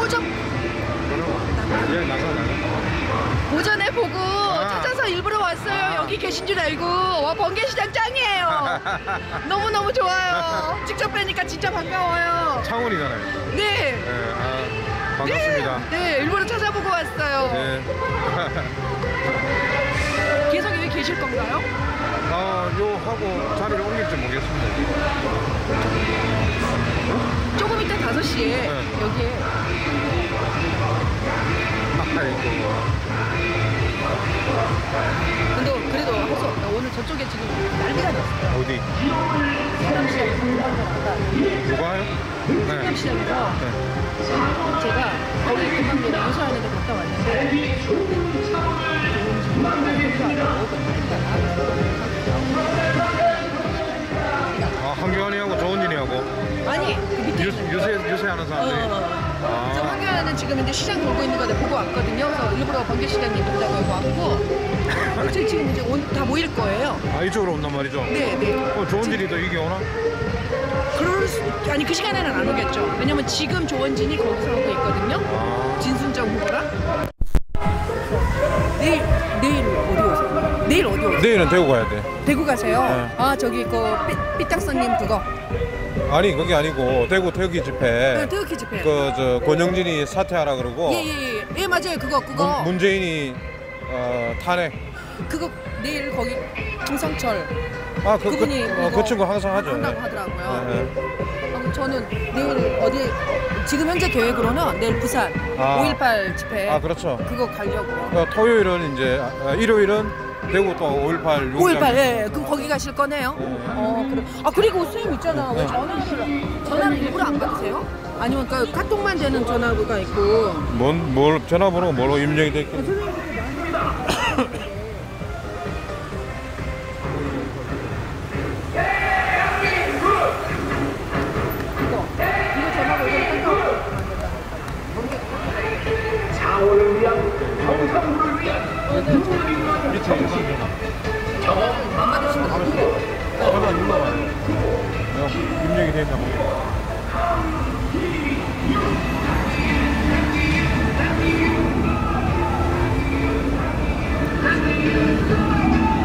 오전? 예, 나가, 나가. 오전에 보고 찾아서 일부러 왔어요. 아. 여기 계신 줄 알고 와 번개시장 짱이에요. 너무 너무 좋아요. 직접 뵈니까 진짜 반가워요. 창원이잖아요. 네. 예, 아, 반갑습니다. 네, 네, 일부러 찾아보고 왔어요. 네. 계속 여기 계실 건가요? 아, 요 하고 자리를 옮길지 모르겠습니다. 조금 이따 5시에 네. 여기에 아이고. 근데 그래도 할 수 없다. 오늘 저쪽에 지금 난리가 났어요. 어디? 금방전 누가요? 네. 상남시장에서 네. 제가 거기 금방 전에 유수하는 데 갔다 왔는데 좋은 아, 그 밑에 유, 있는 유세, 유세하는 어, 사람들이. 어. 그래서 아, 황교안은 지금 이제 시장 돌고 있는 거 내가 보고 왔거든요. 그래서 일부러 번개 시장님 본다고 하고 왔고 지금 지금 이제 온- 다 모일 거예요. 아, 이쪽으로 온단 말이죠? 네, 네. 어, 조은진이 더 이게 오나? 그럴 수 아니 그 시간에는 안 오겠죠. 왜냐면 지금 조원진이 거기서 하고 있거든요. 아, 진순정 후보랑. 내일 내일 어디 오세요? 내일 어디 오세요? 내일은 대구 가야 돼. 대구 가세요? 네. 아 저기 그 삐, 삐딱선님 그거 아니, 그게 아니고, 대구 태극기 집회. 네, 태극기 집회. 그, 저, 권영진이 사퇴하라 그러고. 예예예 예, 예, 맞아요 그거 그거 문, 재인이 어, 탄핵. 그거 내일 거기 김성철 아, 그, 그분이 그, 어, 그 친구 항상 하죠. 한다고 네. 하더라고요. 네. 아, 저는 내일 어디 지금 현재 계획으로는 내일 부산 아. 5.18 집회 아, 그렇죠. 그거 가려고요. 어, 토요일은 이제, 아, 일요일은 대구 또 5.18 용장. 5.18 예, 그럼 거기 가실 거네요. 네. 어 그래. 아 그리고 선생님 있잖아. 왜 네. 전화를 전화를 일부러 안 받으세요? 아니면 그 카톡만 되는 전화가 있고. 뭔, 뭘, 전화번호가 뭐로 입력이 돼 있겠 이거 전화. 안. 내가 입력이 돼 있나 보게.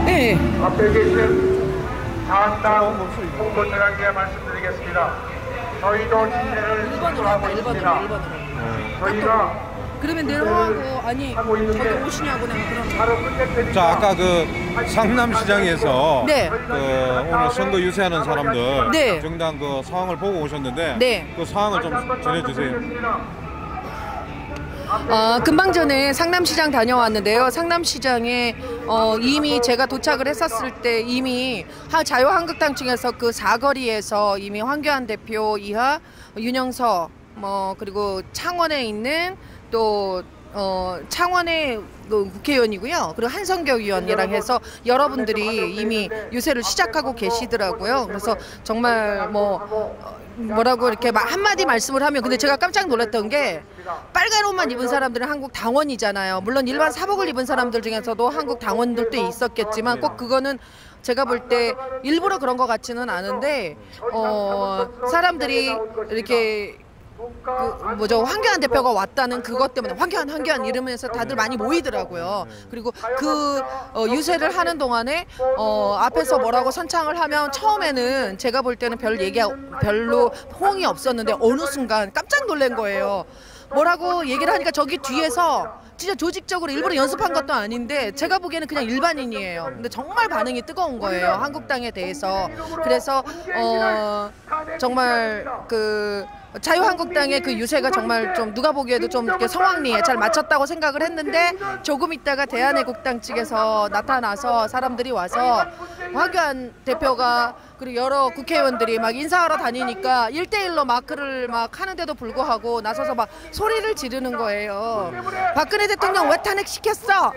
네. 앞에 계신 사한당 홍보처장께 말씀드리겠습니다. 저희도 진례를 1번으로 선도하고 한다. 1번으로 있습니다. 1번으로. 저희가 그러면 내려가고 아니 저기 오시냐고 내가 테니까 자, 아까 그 상남시장에서 네. 그 오늘 선거 유세하는 사람들 네. 정당 그 상황을 보고 오셨는데 네. 그 상황을 좀 전해주세요. 아, 금방 전에 상남시장 다녀왔는데요. 상남시장에 어, 이미 제가 도착을 했었을 때 이미 하- 자유한국당 측에서 그 사거리에서 이미 황교안 대표 이하 윤영서 뭐 그리고 창원에 있는 또 어, 창원의 그 국회의원이고요. 그리고 한성교 의원이랑 해서 여러분들이 이미 유세를 시작하고 계시더라고요. 그래서 정말 뭐 어, 뭐라고 이렇게 막 한마디 말씀을 하면 근데 제가 깜짝 놀랐던 게 빨간 옷만 입은 사람들은 한국 당원이잖아요. 물론 일반 사복을 입은 사람들 중에서도 한국 당원들도 있었겠지만 꼭 그거는 제가 볼 때 일부러 그런 것 같지는 않은데 어 사람들이 이렇게 그 뭐죠 황교안 대표가 왔다는 그것 때문에 황교안 황교안 이러면서 다들 많이 모이더라고요. 그리고 그 어, 유세를 하는 동안에 어, 앞에서 뭐라고 선창을 하면 처음에는 제가 볼 때는 별 얘기 별로 호응이 없었는데 어느 순간 깜짝 놀란 거예요. 뭐라고 얘기를 하니까 저기 뒤에서 진짜 조직적으로 일부러 연습한 것도 아닌데 제가 보기에는 그냥 일반인이에요. 근데 정말 반응이 뜨거운 거예요. 한국당에 대해서. 그래서 어 정말 그 자유한국당의 그 유세가 정말 좀 누가 보기에도 좀 이렇게 성황리에 잘 맞췄다고 생각을 했는데 조금 있다가 대한애국당 측에서 나타나서 사람들이 와서 황교안 대표가 그리고 여러 국회의원들이 막 인사하러 다니니까 일대일로 마크를 막 하는데도 불구하고 나서서 막 소리를 지르는 거예요. 박근혜 대통령 왜 탄핵시켰어?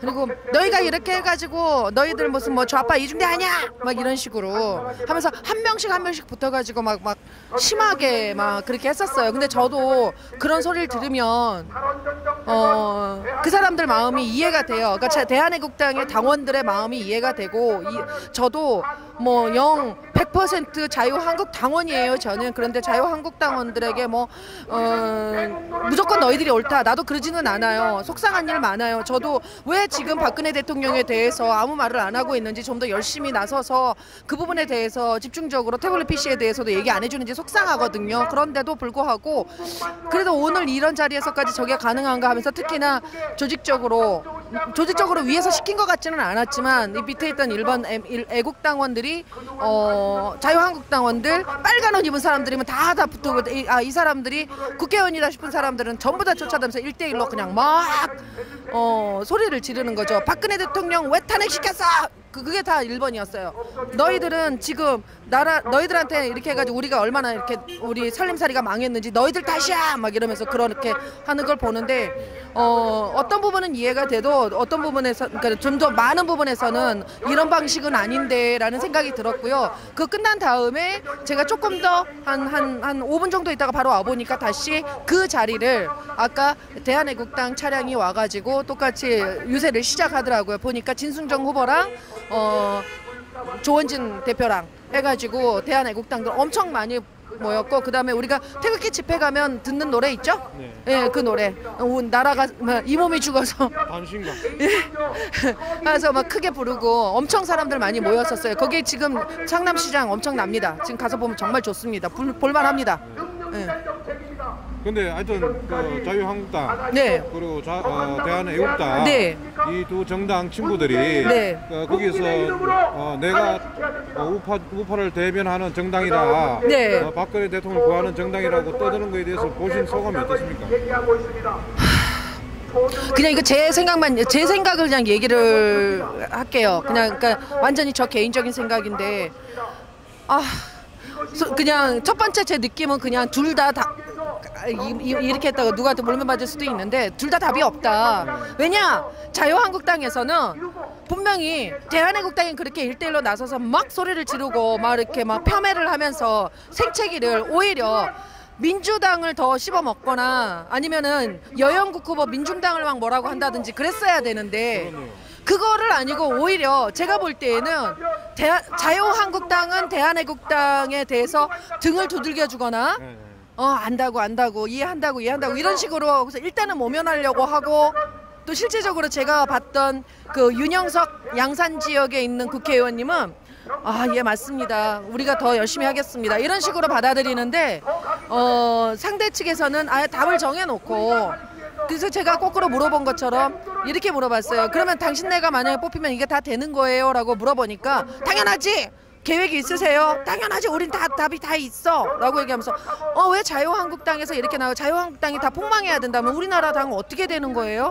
그리고 너희가 이렇게 해가지고 너희들 무슨 뭐 좌파 이중대 아니야 막 이런 식으로 하면서 한 명씩 한 명씩 붙어가지고 막 막 심하게 막 그렇게 했었어요. 근데 저도 그런 소리를 들으면 어, 그 사람들 마음이 이해가 돼요. 그러니까 제 대한애국당의 당원들의 마음이 이해가 되고 이, 저도 뭐 영 100% 자유한국 당원이에요. 저는 그런데 자유한국 당원들에게 뭐 어, 무조건 너희들이 옳다. 나도 그러지는 않아요. 속상한 일 많아요. 저도 왜 지금 박근혜 대통령에 대해서 아무 말을 안 하고 있는지 좀 더 열심히 나서서 그 부분에 대해서 집중적으로 태블릿 PC에 대해서도 얘기 안 해주는지 속상하거든요. 그런데도 불구하고 그래도 오늘 이런 자리에서까지 저게 가능한가 하면서 특히나 조직적으로 조직적으로 위에서 시킨 것 같지는 않았지만 이 밑에 있던 일반 애국당원들이 어, 자유한국당원들 빨간 옷 입은 사람들이면 다 다 붙고 이, 아, 이 사람들이 국회의원이다 싶은 사람들은 전부 다 쫓아다니면서 일대일로 그냥 막 어, 소리를 지르는 거죠. 박근혜 대통령 왜 탄핵시켰어? 그, 그게 다 1번이었어요. 너희들은 지금 나라 너희들한테 이렇게 해가지고 우리가 얼마나 이렇게 우리 살림살이가 망했는지 너희들 탓이야 막 이러면서 그렇게 하는 걸 보는데 어, 어떤 부분은 이해가 돼도 어떤 부분에서 그러니까 좀 더 많은 부분에서는 이런 방식은 아닌데라는 생각이 들었고요. 그 끝난 다음에 제가 조금 더 한 한한 5분 정도 있다가 바로 와 보니까 다시 그 자리를 아까 대한애국당 차량이 와가지고 똑같이 유세를 시작하더라고요. 보니까 진승정 후보랑 어. 조원진 대표랑 해가지고 대한애국당들 엄청 많이 모였고 그 다음에 우리가 태극기 집회 가면 듣는 노래 있죠? 네. 예, 그 노래. 어, 나라가 뭐, 이 몸이 죽어서 단신가. 그래서 막 크게 부르고 엄청 사람들 많이 모였었어요. 거기 지금 상남시장 엄청 납니다. 지금 가서 보면 정말 좋습니다. 볼, 볼만합니다. 예. 근데 하여튼 그 자유한국당 네. 그리고 자, 어, 대한애국당 네. 이두 정당 친구들이 네. 어, 거기서 어, 내가 어, 우파 우파를 대변하는 정당이다. 네. 어, 박근혜 대통령을 구하는 정당이라고 떠드는 거에 대해서 보신 소감이 어떻습니까? 그냥 이거 제 생각만 제 생각을 그냥 얘기를 할게요. 그냥 그러니까 완전히 저 개인적인 생각인데 아 소- 그냥 첫 번째 제 느낌은 그냥 둘 다 다 이렇게 했다가 누구한테 몰면 맞을 수도 있는데 둘 다 답이 없다. 왜냐 자유한국당에서는 분명히 대한애국당이 그렇게 일대일로 나서서 막 소리를 지르고 막 이렇게 막 폄훼를 하면서 생채기를 오히려 민주당을 더 씹어 먹거나 아니면은 여영국 후보 민중당을 막 뭐라고 한다든지 그랬어야 되는데 그거를 아니고 오히려 제가 볼 때에는 대하, 자유한국당은 대한애국당에 대해서 등을 두들겨 주거나 네, 네. 어 안다고 안다고 이해한다고 이해한다고 이런 식으로 그래서 일단은 모면하려고 하고 또 실제적으로 제가 봤던 그 윤영석 양산 지역에 있는 국회의원님은 아 예 맞습니다. 우리가 더 열심히 하겠습니다. 이런 식으로 받아들이는데 어 상대 측에서는 아예 답을 정해놓고 그래서 제가 거꾸로 물어본 것처럼 이렇게 물어봤어요. 그러면 당신네가 만약에 뽑히면 이게 다 되는 거예요? 라고 물어보니까 당연하지 계획이 있으세요? 당연하지. 우린 다 답이 다 있어.라고 얘기하면서 어 왜 자유한국당에서 이렇게 나와? 자유한국당이 다 폭망해야 된다면 우리나라 당은 어떻게 되는 거예요?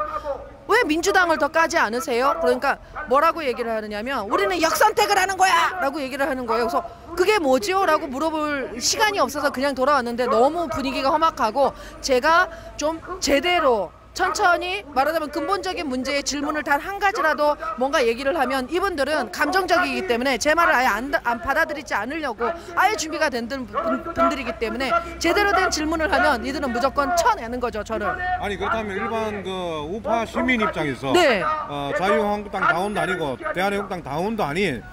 왜 민주당을 더 까지 않으세요? 그러니까 뭐라고 얘기를 하느냐면 우리는 역선택을 하는 거야 라고 얘기를 하는 거예요. 그래서 그게 뭐지요?라고 물어볼 시간이 없어서 그냥 돌아왔는데 너무 분위기가 험악하고 제가 좀 제대로 천천히 말하자면 근본적인 문제의 질문을 단 한 가지라도 뭔가 얘기를 하면 이분들은 감정적이기 때문에 제 말을 아예 안, 안 받아들이지 않으려고 아예 준비가 된 분- 분들이기 때문에 제대로 된 질문을 하면 이들은 무조건 쳐내는 거죠 저를 아니 그렇다면 일반 그 우파 시민 입장에서 네. 어, 자유한국당 다운도 아니고 대한애국당 다운도 아닌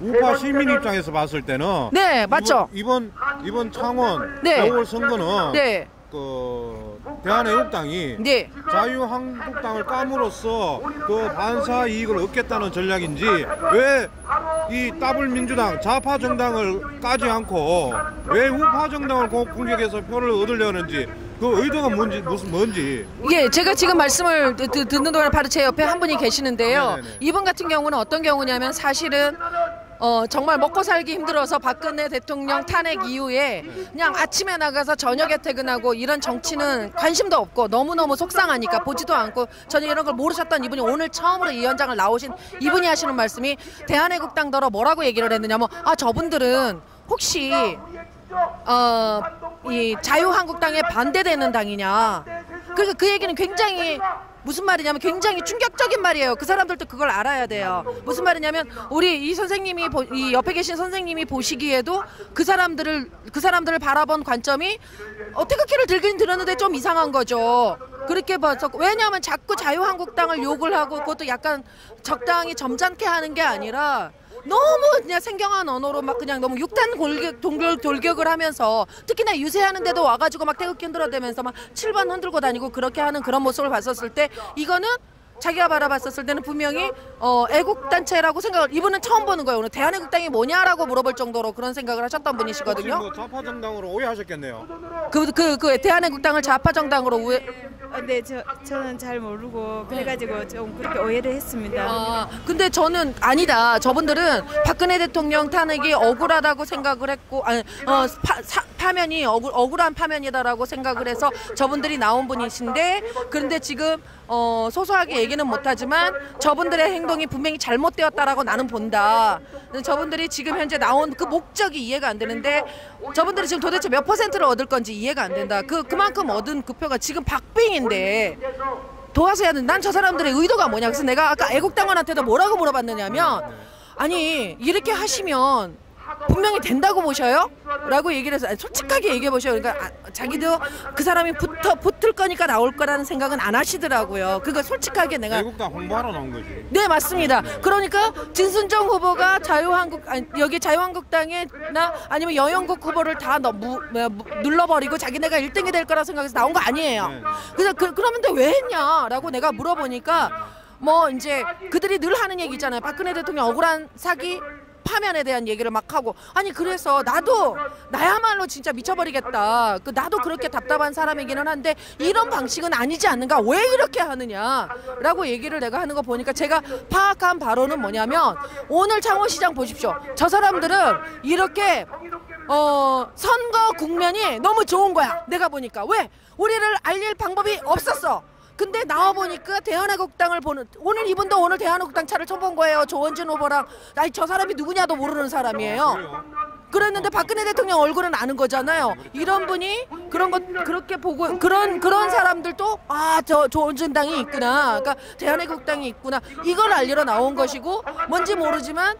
우파 시민 입장에서 봤을 때는 네 맞죠 이번 이번, 이번 창원 네. 5월 선거는 네 그 대한애국당이 네. 자유한국당을 까므로써 그 반사 이익을 얻겠다는 전략인지 왜이 더블 민주당 좌파 정당을 까지 않고 왜 우파 정당을 공- 공격해서 표를 얻으려는지 그 의도가 뭔지 무슨 뭔지 예, 제가 지금 말씀을 듣- 듣는 동안 바로 제 옆에 한 분이 계시는데요. 네네네. 이분 같은 경우는 어떤 경우냐면 사실은 어, 정말 먹고 살기 힘들어서 박근혜 대통령 탄핵 이후에 그냥 아침에 나가서 저녁에 퇴근하고 이런 정치는 관심도 없고 너무너무 속상하니까 보지도 않고 전혀 이런 걸 모르셨던 이분이 오늘 처음으로 이 현장을 나오신 이분이 하시는 말씀이 대한애국당더러 뭐라고 얘기를 했느냐면 아 저분들은 혹시 어, 이 자유한국당에 반대되는 당이냐. 그러니까 그 얘기는 굉장히 무슨 말이냐면 굉장히 충격적인 말이에요. 그 사람들도 그걸 알아야 돼요. 무슨 말이냐면 우리 이 선생님이 보- 이 옆에 계신 선생님이 보시기에도 그 사람들을 그 사람들을 바라본 관점이 어, 태극기를 들긴 들었는데 좀 이상한 거죠. 그렇게 봐서 왜냐하면 자꾸 자유한국당을 욕을 하고 그것도 약간 적당히 점잖게 하는 게 아니라 너무 그냥 생경한 언어로 막 그냥 너무 육탄 골격, 동결, 돌격을 하면서 특히나 유세하는데도 와가지고 막 태극기 흔들어대면서 막 7번 흔들고 다니고 그렇게 하는 그런 모습을 봤었을 때 이거는 자기가 바라봤었을 때는 분명히 어, 애국단체라고 생각을 이분은 처음 보는 거예요. 오늘 대한애국당이 뭐냐라고 물어볼 정도로 그런 생각을 하셨던 분이시거든요. 뭐 좌파 정당으로 오해하셨겠네요. 그, 그, 그 대한애국당을 좌파 정당으로 우회, 아, 네, 저 저는 잘 모르고 그래가지고 좀 그렇게 오해를 했습니다. 아, 근데 저는 아니다. 저분들은 박근혜 대통령 탄핵이 억울하다고 생각을 했고, 아니, 어, 파, 사, 파면이 억울, 억울한 파면이다라고 생각을 해서 저분들이 나온 분이신데, 그런데 지금 어, 소소하게 얘기 는 못하지만 저분들의 행동이 분명히 잘못되었다라고 나는 본다. 저분들이 지금 현재 나온 그 목적이 이해가 안 되는데 저분들이 지금 도대체 몇 퍼센트를 얻을 건지 이해가 안 된다. 그 그만큼 얻은 그 표가 지금 박빙인데 도와서야 난저 사람들의 의도가 뭐냐. 그래서 내가 아까 애국당원한테도 뭐라고 물어봤느냐면 아니 이렇게 하시면 분명히 된다고 보셔요? 라고 얘기를 해서 솔직하게 얘기해 보셔요. 그러니까 아, 자기도 그 사람이 붙어 붙을 거니까 나올 거라는 생각은 안 하시더라고요. 그거 솔직하게 내가 애국당 홍보하러 나온 거지. 네 맞습니다. 그러니까 진순정 후보가 자유한국 아니, 여기 자유한국당에나 아니면 여영국 후보를 다 너, 무, 뭐, 무- 눌러버리고 자기네가 1등이 될 거라 생각해서 나온 거 아니에요. 네. 그래서 그, 그러면 왜 했냐라고 내가 물어보니까 뭐 이제 그들이 늘 하는 얘기 있잖아요. 박근혜 대통령 억울한 사기 파면에 대한 얘기를 막 하고. 아니 그래서 나도 나야말로 진짜 미쳐버리겠다. 그 나도 그렇게 답답한 사람이기는 한데 이런 방식은 아니지 않는가? 왜 이렇게 하느냐라고 얘기를 내가 하는 거 보니까 제가 파악한 바로는 뭐냐면 오늘 창원시장 보십시오. 저 사람들은 이렇게 어 선거 국면이 너무 좋은 거야. 내가 보니까. 왜? 우리를 알릴 방법이 없었어 근데 나와 보니까 대한애국당을 보는 오늘 이분도 오늘 대한애국당 차를 처음 본 거예요. 조원진 후보랑. 아니 저 사람이 누구냐도 모르는 사람이에요 그랬는데 박근혜 대통령 얼굴은 아는 거잖아요. 이런 분이 그런 것 그렇게 보고 그런 그런 사람들도 아저 조원진당이 있구나. 그러니까 대한애국당이 있구나. 이걸 알리러 나온 것이고 뭔지 모르지만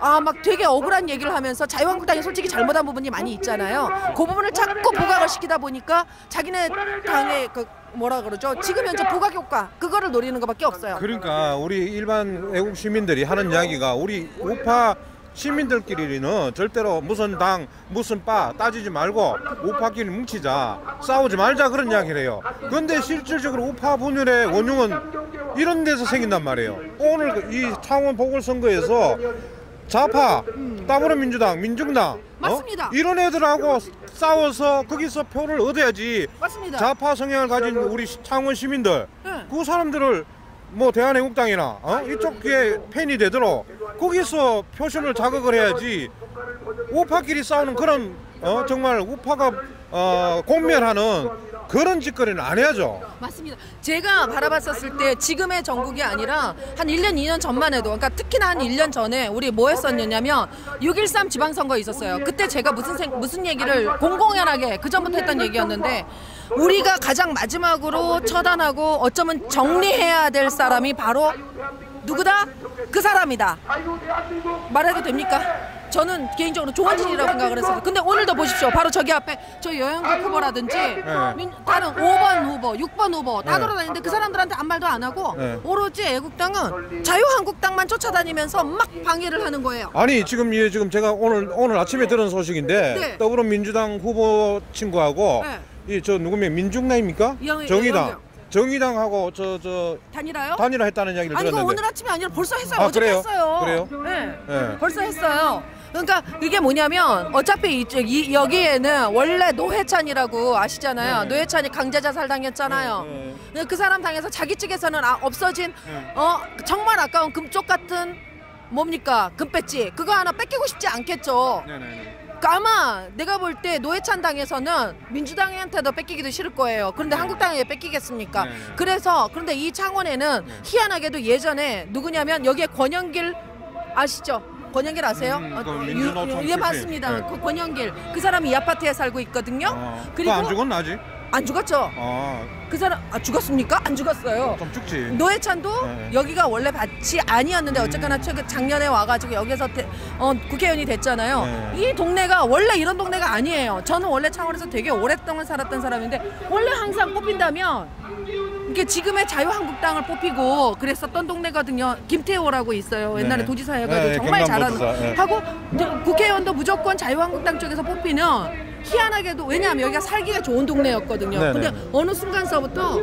아 막 되게 억울한 얘기를 하면서 자유한국당이 솔직히 잘못한 부분이 많이 있잖아요. 그 부분을 자꾸 부각을 시키다 보니까 자기네 당의 그 뭐라 그러죠? 지금 현재 부각 효과 그거를 노리는 것밖에 없어요. 그러니까 우리 일반 애국 시민들이 하는 이야기가 우리 우파 시민들끼리는 절대로 무슨 당 무슨 바 따지지 말고 우파끼리 뭉치자 싸우지 말자 그런 이야기를 해요 근데 실질적으로 우파 분열의 원흉은 이런 데서 생긴단 말이에요 오늘 이 창원 보궐선거에서 좌파 더불어민주당 민중당 어? 맞습니다. 이런 애들하고 싸워서 거기서 표를 얻어야지 맞습니다 좌파 성향을 가진 우리 시- 창원 시민들 네. 그 사람들을 뭐 대한애국당이나 어? 이쪽에 팬이 되도록 거기서 표심을 자극을 해야지 우파끼리 싸우는 그런 어? 정말 우파가 어, 공멸하는 그런 짓거리는 안 해야죠. 맞습니다. 제가 바라봤었을 때 지금의 전국이 아니라 한 1년, 2년 전만 해도 그러니까 특히나 한 1년 전에 우리 뭐 했었냐면 6.13 지방선거 있었어요. 그때 제가 무슨 생, 무슨 얘기를 공공연하게 그전부터 했던 얘기였는데 우리가 가장 마지막으로 처단하고 어쩌면 정리해야 될 사람이 바로 누구다? 그 사람이다. 말해도 됩니까? 저는 개인적으로 조원진이라고 생각을 했어요. 근데 오늘도 보십시오. 바로 저기 앞에 저 여영국 후보라든지 민- 다른 5번 후보, 6번 후보 다 네. 돌아다니는데 그 사람들한테 아무 말도 안 하고 네. 오로지 애국당은 자유한국당만 쫓아다니면서 막 방해를 하는 거예요. 아니 지금 이 지금 제가 오늘 오늘 아침에 들은 소식인데 네. 더불어민주당 후보 친구하고 네. 이저 누구면 민중당입니까? 영- 정의당 영영. 정의당하고 저 저 단일화요? 단일화 했다는 이야기를 아니 이거 들었는데 오늘 아침이 아니라 벌써 했어요. 아, 어제 그래요? 했어요. 그래요? 네. 네. 벌써 했어요. 그러니까 이게 뭐냐면 어차피 이쪽 이, 여기에는 원래 노회찬이라고 아시잖아요. 네. 노회찬이 강제자 살 당했잖아요. 네. 근데 그 사람 당해서 자기 측에서는 아, 없어진 네. 어 정말 아까운 금쪽 같은 뭡니까 금배지 그거 하나 뺏기고 싶지 않겠죠. 네네네. 그러니까 아마 내가 볼 때 노회찬 당에서는 민주당한테도 뺏기기도 싫을 거예요. 그런데 한국당에 뺏기겠습니까? 네, 네. 그래서 그런데 이 창원에는 네. 희한하게도 예전에 누구냐면 여기에 권영길 아시죠? 권영길 아세요? 음, 어, 그 유- 민주노총 유- 예. 맞습니다. 네. 그 권영길 그 사람이 이 아파트에 살고 있거든요. 어, 그리고 안 죽었나 아직? 안 죽었죠. 아, 그 사람 아 죽었습니까? 안 죽었어요. 좀 죽지. 노회찬도 네. 여기가 원래 밭이 아니었는데 어쨌거나 최근 작년에 와가지고 여기서 대- 어, 국회의원이 됐잖아요. 네. 이 동네가 원래 이런 동네가 아니에요. 저는 원래 창원에서 되게 오랫동안 살았던 사람인데 원래 항상 뽑힌다면 이게 지금의 자유한국당을 뽑히고 그랬었던 동네거든요. 김태호라고 있어요. 옛날에 네. 도지사 해가지고 네, 정말 잘하는 네. 하고 국회의원도 무조건 자유한국당 쪽에서 뽑히면 희한하게도 왜냐하면 여기가 살기가 좋은 동네였거든요. 네네. 근데 어느 순간서부터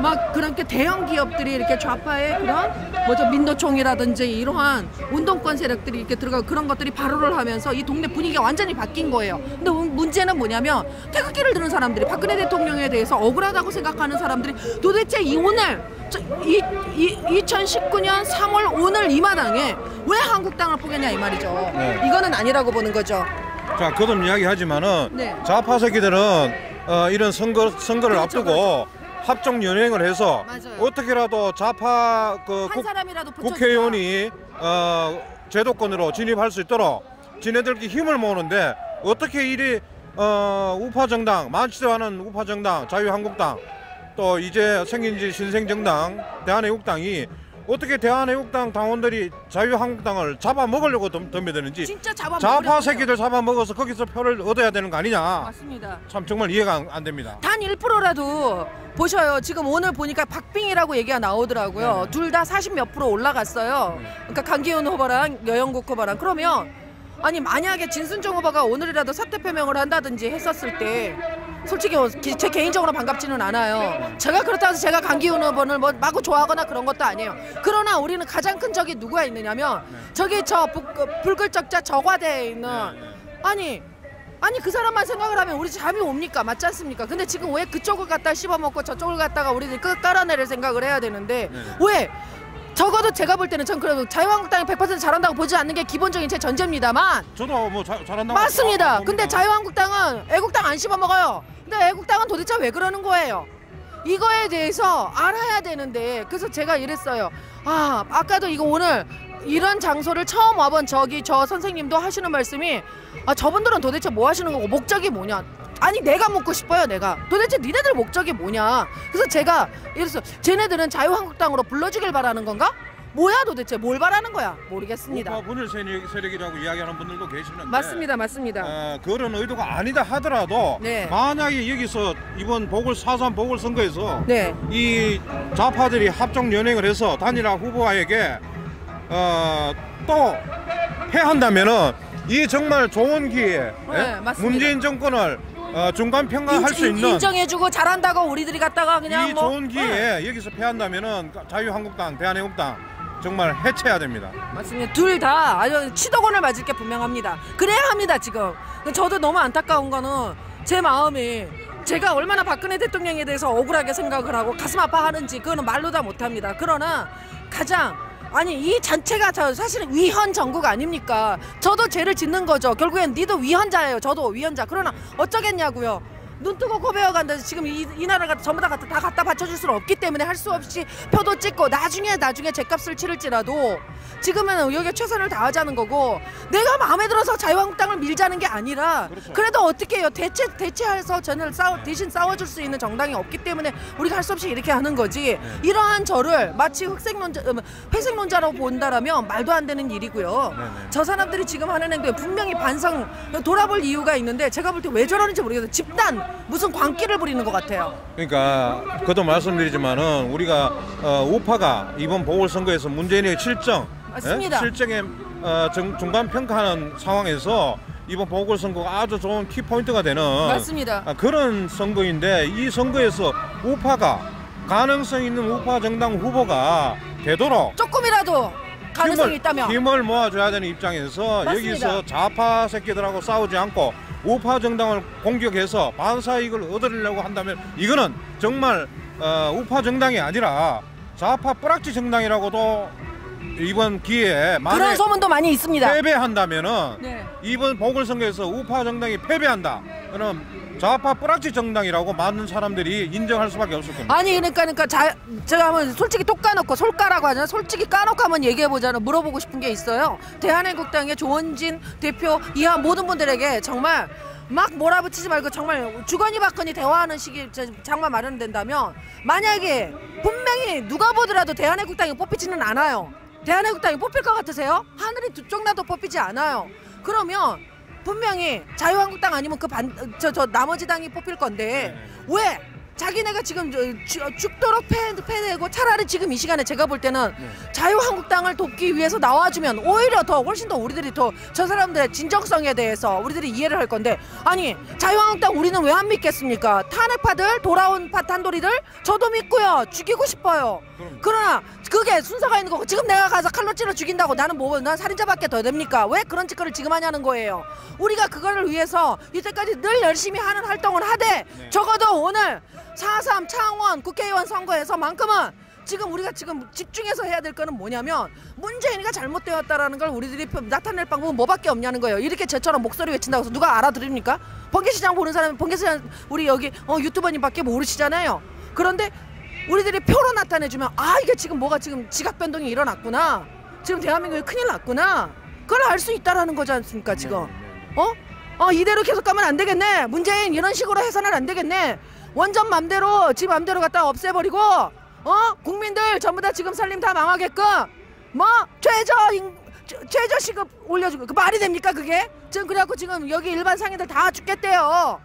막 그렇게 대형 기업들이 이렇게 좌파의 그런 뭐죠 민노총이라든지 이러한 운동권 세력들이 이렇게 들어가고 그런 것들이 발호를 하면서 이 동네 분위기가 완전히 바뀐 거예요. 근데 문- 문제는 뭐냐면 태극기를 드는 사람들이 박근혜 대통령에 대해서 억울하다고 생각하는 사람들이 도대체 이 오늘 저, 이, 이, 2019년 3월 오늘 이 마당에 왜 한국당을 포기했냐 이 말이죠. 네. 이거는 아니라고 보는 거죠. 자, 거듭 이야기하지만은 네. 좌파 새끼들은 어, 이런 선거 선거를 그렇죠, 앞두고 합종 연행을 해서 맞아요. 어떻게라도 좌파 그 한 국, 사람이라도 붙여주자. 국회의원이 어, 제도권으로 진입할 수 있도록 지네들끼리 힘을 모으는데 어떻게 이리 어, 우파 정당 않은 우파 정당 자유한국당 또 이제 생긴 지 신생 정당 대한애국당이 어떻게 대한애국당 당원들이 자유한국당을 잡아먹으려고 덤- 덤벼드는지 진짜 잡아 좌파 새끼들 잡아먹어서 거기서 표를 얻어야 되는 거 아니냐 맞습니다. 참 정말 이해가 안, 안 됩니다 단 1%라도 보셔요. 지금 오늘 보니까 박빙이라고 얘기가 나오더라고요. 네. 둘다 40 몇 프로 올라갔어요. 그러니까 강기훈 후보랑 여영국 후보랑 그러면 아니 만약에 진순종 후보가 오늘이라도 사퇴 표명을 한다든지 했었을 때 솔직히 기- 제 개인적으로 반갑지는 않아요. 제가 그렇다고 해서 제가 강기훈 후보를 뭐 마구 좋아하거나 그런 것도 아니에요. 그러나 우리는 가장 큰 적이 누구가 있느냐면 저기 저 부- 그 불글적자 저과대에 있는 아니 아니 그 사람만 생각을 하면 우리 잠이 옵니까 맞지 않습니까 근데 지금 왜 그쪽을 갖다 씹어먹고 저쪽을 갖다가 우리들이 끝 깔아내릴 생각을 해야 되는데 네. 왜 적어도 제가 볼 때는 전 그래도 자유한국당이 100% 잘한다고 보지 않는 게 기본적인 제 전제입니다만 저도 뭐 자, 잘한다고 맞습니다. 근데 자유한국당은 애국당 안 씹어먹어요 근데 애국당은 도대체 왜 그러는 거예요? 이거에 대해서 알아야 되는데 그래서 제가 이랬어요. 아 아까도 이거 오늘 이런 장소를 처음 와본 저기 저 선생님도 하시는 말씀이 아 저분들은 도대체 뭐 하시는 거고 목적이 뭐냐? 아니 내가 묻고 싶어요 내가. 도대체 니네들 목적이 뭐냐? 그래서 제가 이래서 쟤네들은 자유한국당으로 불러주길 바라는 건가 뭐야 도대체? 뭘 바라는 거야? 모르겠습니다. 분열 세력, 세력 이라고 이야기하는 분들도 계시는데 맞습니다 맞습니다. 어, 그런 의도가 아니다 하더라도 네. 만약에 여기서 이번 보궐 사선 보궐 선거에서 네. 이 좌파들이 합종 연행을 해서 단일화 후보에게 어, 또 패한다면은 이 정말 좋은 기회에 네. 문재인 정권을 어, 중간 평가할 수 있는 인정해주고 잘한다고 우리들이 갖다가 그냥 이 뭐 좋은 기회에 여기서 패한다면은 자유한국당, 대한애국당 정말 해체해야 됩니다. 맞습니다. 둘 다 아주 치도곤을 맞을 게 분명합니다. 그래야 합니다 지금. 저도 너무 안타까운 거는 제 마음이 제가 얼마나 박근혜 대통령에 대해서 억울하게 생각을 하고 가슴 아파하는지 그거는 말로 다 못합니다. 그러나 가장 아니 이 자체가 저 사실은 위헌 정국 아닙니까? 저도 죄를 짓는 거죠. 결국엔 니도 위헌자예요. 저도 위헌자. 그러나 어쩌겠냐고요. 눈 뜨고 코 베어 간다. 지금 이, 이 나라가 전부 다 갖다, 다 갖다 바쳐줄 수는 없기 때문에 할 수 없이 표도 찍고 나중에 나중에 제값을 치를지라도 지금은 여기에 최선을 다하자는 거고 내가 마음에 들어서 자유한국당을 밀자는 게 아니라 그렇죠. 그래도 어떻게 해요 대체 대체해서 저는 싸워 대신 싸워줄 수 있는 정당이 없기 때문에 우리가 할 수 없이 이렇게 하는 거지 네. 이러한 저를 마치 흑색론자 음, 회색론자라고 본다라면 말도 안 되는 일이고요 네 네. 저 사람들이 지금 하는 행동에 분명히 반성 돌아볼 이유가 있는데 제가 볼 때 왜 저러는지 모르겠어요 집단 무슨 광기를 부리는 것 같아요 그러니까 그도 말씀드리지만은 우리가 어, 우파가 이번 보궐선거에서 문재인의 실정, 맞습니다. 예? 실정에 어, 정- 중간 평가하는 상황에서 이번 보궐선거가 아주 좋은 키 포인트가 되는 맞습니다. 아, 그런 선거인데 이 선거에서 우파가 가능성 있는 우파 정당 후보가 되도록 조금이라도 가능성이 힘을, 있다면 힘을 모아줘야 되는 입장에서 맞습니다. 여기서 좌파 새끼들하고 싸우지 않고 우파 정당을 공격해서 반사 이익을 얻으려고 한다면 이거는 정말 어, 우파 정당이 아니라 좌파 뿌락지 정당이라고도 이번 기회에 그런 소문도 많이 있습니다. 패배한다면은 네. 이번 보궐선거에서 우파 정당이 패배한다. 그럼 좌파 뿌락지 정당이라고 많은 사람들이 인정할 수밖에 없을 겁니다. 아니 그러니까 그러니까 자, 제가 한번 솔직히 톡 까놓고 솔까라고 하잖아요. 솔직히 까놓고 한번 얘기해 보자는 물어보고 싶은 게 있어요. 대한민국당의 조원진 대표 이하 모든 분들에게 정말 막 몰아붙이지 말고 정말 주거니 받거니 대화하는 시기 저- 장만 마련된다면 만약에 분명히 누가 보더라도 대한애국당이 뽑히지는 않아요. 대한애국당이 뽑힐 것 같으세요? 하늘이 두 쪽 나도 뽑히지 않아요. 그러면 분명히 자유한국당 아니면 그 반 저 저 나머지 당이 뽑힐 건데 왜 자기네가 지금 저, 죽- 죽도록 패, 패내고 차라리 지금 이 시간에 제가 볼 때는 자유한국당을 돕기 위해서 나와주면 오히려 더 훨씬 더 우리들이 더 저 사람들의 진정성에 대해서 우리들이 이해를 할 건데 아니 자유한국당 우리는 왜 안 믿겠습니까? 탄핵파들 돌아온 파 탄돌이들 저도 믿고요 죽이고 싶어요. 그럼. 그러나 그게 순서가 있는 거고 지금 내가 가서 칼로 찔러 죽인다고 나는 뭐 난 살인자밖에 더 됩니까? 왜 그런 짓거리를 지금 하냐는 거예요. 우리가 그거를 위해서 이때까지 늘 열심히 하는 활동을 하되 네. 적어도 오늘 4.3 창원 국회의원 선거에서만큼은 지금 우리가 지금 집중해서 해야 될 거는 뭐냐면 문재인이가 잘못되었다라는 걸 우리들이 표- 나타낼 방법은 뭐밖에 없냐는 거예요. 이렇게 저처럼 목소리 외친다고 해서 누가 알아들습니까? 번개시장 보는 사람은 번개시장 우리 여기 어, 유튜버님밖에 모르시잖아요. 그런데 우리들이 표로 나타내주면 아 이게 지금 뭐가 지금 지각 변동이 일어났구나. 지금 대한민국에 큰일 났구나. 그걸 알 수 있다라는 거지 않습니까 지금? 어? 어 이대로 계속 가면 안 되겠네. 문재인 이런 식으로 해서는 안 되겠네. 완전 맘대로 지 맘대로 갖다 없애버리고 어 국민들 전부 다 지금 살림 다 망하게끔 뭐 최저 임, 최- 최저 시급 올려주고 그 말이 됩니까 그게? 지금 그래갖고 지금 여기 일반 상인들 다 죽겠대요.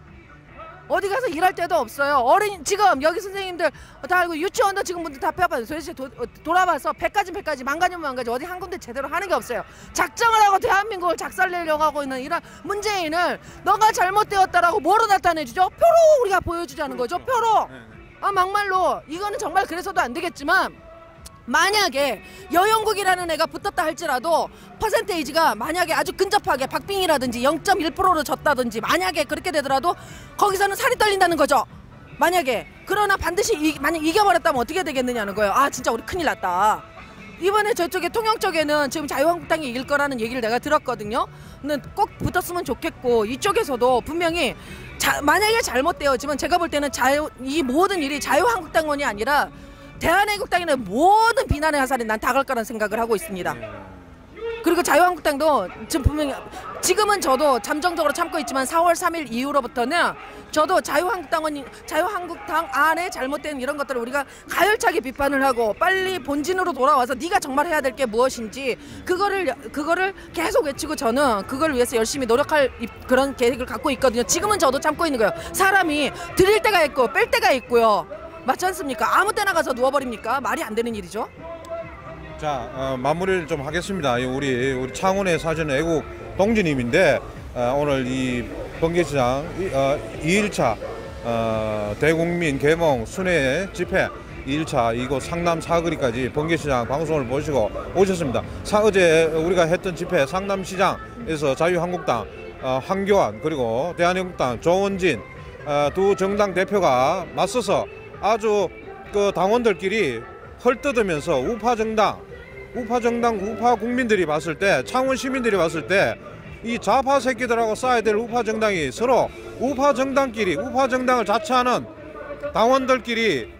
어디 가서 일할 데도 없어요. 어린 지금 여기 선생님들 다 알고 유치원도 지금 문들 다 폐업하죠. 도대체 도, 어, 돌아봐서 백가지 백가지 망가지면 망가지 어디 한 군데 제대로 하는 게 없어요. 작정을 하고 대한민국을 작살내려고 하고 있는 이런 문재인을 너가 잘못되었다라고 뭐로 나타내주죠? 표로 우리가 보여주자는 거죠. 표로. 네, 네. 아 막말로 이거는 정말 그래서도 안 되겠지만 만약에 여영국이라는 애가 붙었다 할지라도 퍼센테이지가 만약에 아주 근접하게 박빙이라든지 0.1%로 졌다든지 만약에 그렇게 되더라도 거기서는 살이 떨린다는 거죠. 만약에 그러나 반드시 이, 만약 이겨버렸다면 어떻게 되겠느냐는 거예요. 아 진짜 우리 큰일 났다. 이번에 저쪽에 통영 쪽에는 지금 자유한국당이 이길 거라는 얘기를 내가 들었거든요. 근데 꼭 붙었으면 좋겠고 이쪽에서도 분명히 자, 만약에 잘못되었지만 제가 볼 때는 자유 이 모든 일이 자유한국당원이 아니라 대한애국당이나 모든 비난의 화살이 난 다갈 거라는 생각을 하고 있습니다. 그리고 자유한국당도 지금 분명히 지금은 저도 잠정적으로 참고 있지만 4월 3일 이후로부터는 저도 자유한국당원 자유한국당 안에 잘못된 이런 것들을 우리가 가열차게 비판을 하고 빨리 본진으로 돌아와서 네가 정말 해야 될 게 무엇인지 그거를 그거를 계속 외치고 저는 그걸 위해서 열심히 노력할 이- 그런 계획을 갖고 있거든요. 지금은 저도 참고 있는 거예요. 사람이 드릴 때가 있고 뺄 때가 있고요. 맞지 않습니까? 아무 때나 가서 누워버립니까? 말이 안 되는 일이죠. 자 어, 마무리를 좀 하겠습니다. 이 우리 우리 창원의 사전 애국 동지님인데 어, 오늘 이 번개시장 이, 어, 2일차 어, 대국민 개몽 순회 집회 2일차 이곳 상남 사거리까지 번개시장 방송을 보시고 오셨습니다. 사, 어제 우리가 했던 집회 상남시장에서 자유한국당 어, 황교안 그리고 대한민국당 조원진 어, 두 정당 대표가 맞서서 아주 그 당원들끼리 헐뜯으면서 우파 정당, 우파 정당, 우파 국민들이 봤을 때, 창원 시민들이 봤을 때, 이 좌파 새끼들하고 싸야 될 우파 정당이 서로 우파 정당끼리, 우파 정당을 자처하는 당원들끼리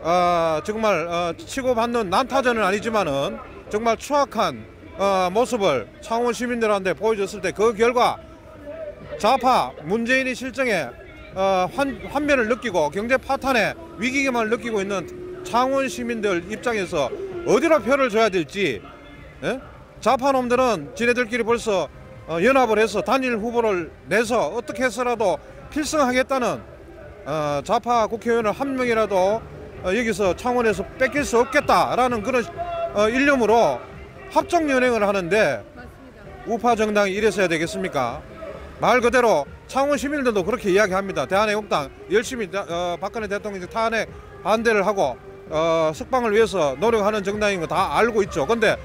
어, 정말 어, 치고받는 난타전은 아니지만은 정말 추악한 어, 모습을 창원 시민들한테 보여줬을 때 그 결과 좌파 문재인이 실정에 어, 환, 환멸을 느끼고 경제 파탄에 위기감을 느끼고 있는 창원 시민들 입장에서 어디로 표를 줘야 될지 예? 좌파 놈들은 지네들끼리 벌써 어, 연합을 해서 단일 후보를 내서 어떻게 해서라도 필승하겠다는 어, 좌파 국회의원을 한 명이라도 어, 여기서 창원에서 뺏길 수 없겠다라는 그런 어, 일념으로 합종 연행을 하는데 우파 정당이 이래서야 되겠습니까? 말 그대로 창원 시민들도 그렇게 이야기합니다. 대한애국당 열심히 어, 박근혜 대통령 탄핵 반대를 하고 어, 석방을 위해서 노력하는 정당인 거 다 알고 있죠. 근데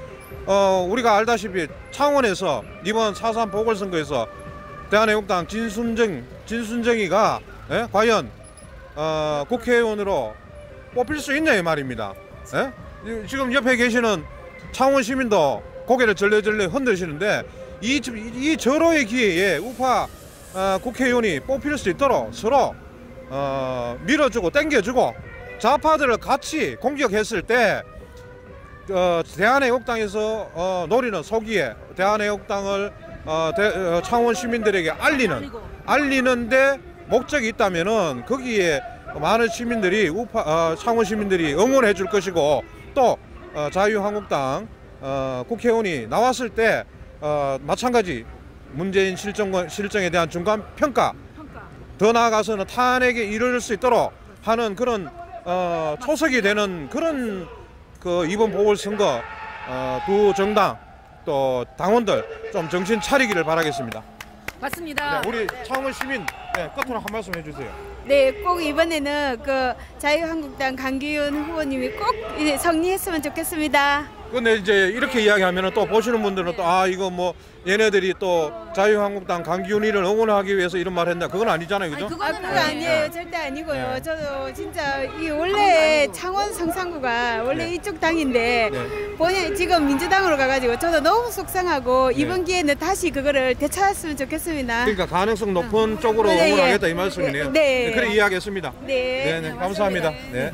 어, 우리가 알다시피 창원에서 이번 4.3 보궐선거에서 대한애국당 진순정 진순정이가 예? 과연 어, 국회의원으로 뽑힐 수 있냐 이 말입니다. 예? 이- 지금 옆에 계시는 창원 시민도 고개를 절레절레 흔드시는데 이, 이 절호의 기회에 우파 어, 국회의원이 뽑힐 수 있도록 서로 어, 밀어주고 땡겨주고 좌파들을 같이 공격했을 때 어, 대한애국당에서 어, 노리는 소기에 대한애국당을 어, 대- 어, 창원 시민들에게 알리는 알리는데 목적이 있다면은 거기에 많은 시민들이 우파 어, 창원 시민들이 응원해 줄 것이고 또 어, 자유한국당 어, 국회의원이 나왔을 때 어, 마찬가지 문재인 실정 실정에 대한 중간 평가 더 나아가서는 탄핵에 이를 수 있도록 하는 그런 어, 초석이 되는 그런 그 이번 보궐선거 어, 두 정당 또 당원들 좀 정신 차리기를 바라겠습니다. 맞습니다. 네, 우리 창원 시민 네, 끝으로 한 말씀 해주세요. 네, 꼭 이번에는 그 자유한국당 강기훈 후보님이 꼭 이제 승리했으면 좋겠습니다. 근데 이제 이렇게 이야기하면 또 보시는 분들은 또 아 이거 뭐 얘네들이 또 자유한국당 강기훈이를 응원하기 위해서 이런 말 했나 그건 아니잖아요, 그죠? 아, 그거 아니에요. 절대 아니고요. 네. 저도 진짜 이 원래 창원 성산구가 원래 네. 이쪽 당인데 네. 본인 지금 민주당으로 가가지고 저도 너무 속상하고 이번 기회는 다시 그거를 되찾았으면 좋겠습니다. 그러니까 가능성 높은 쪽으로 네, 예. 응원하겠다 이 말씀이네요. 네. 그래 이야기했습니다. 네, 네, 네, 감사합니다. 네.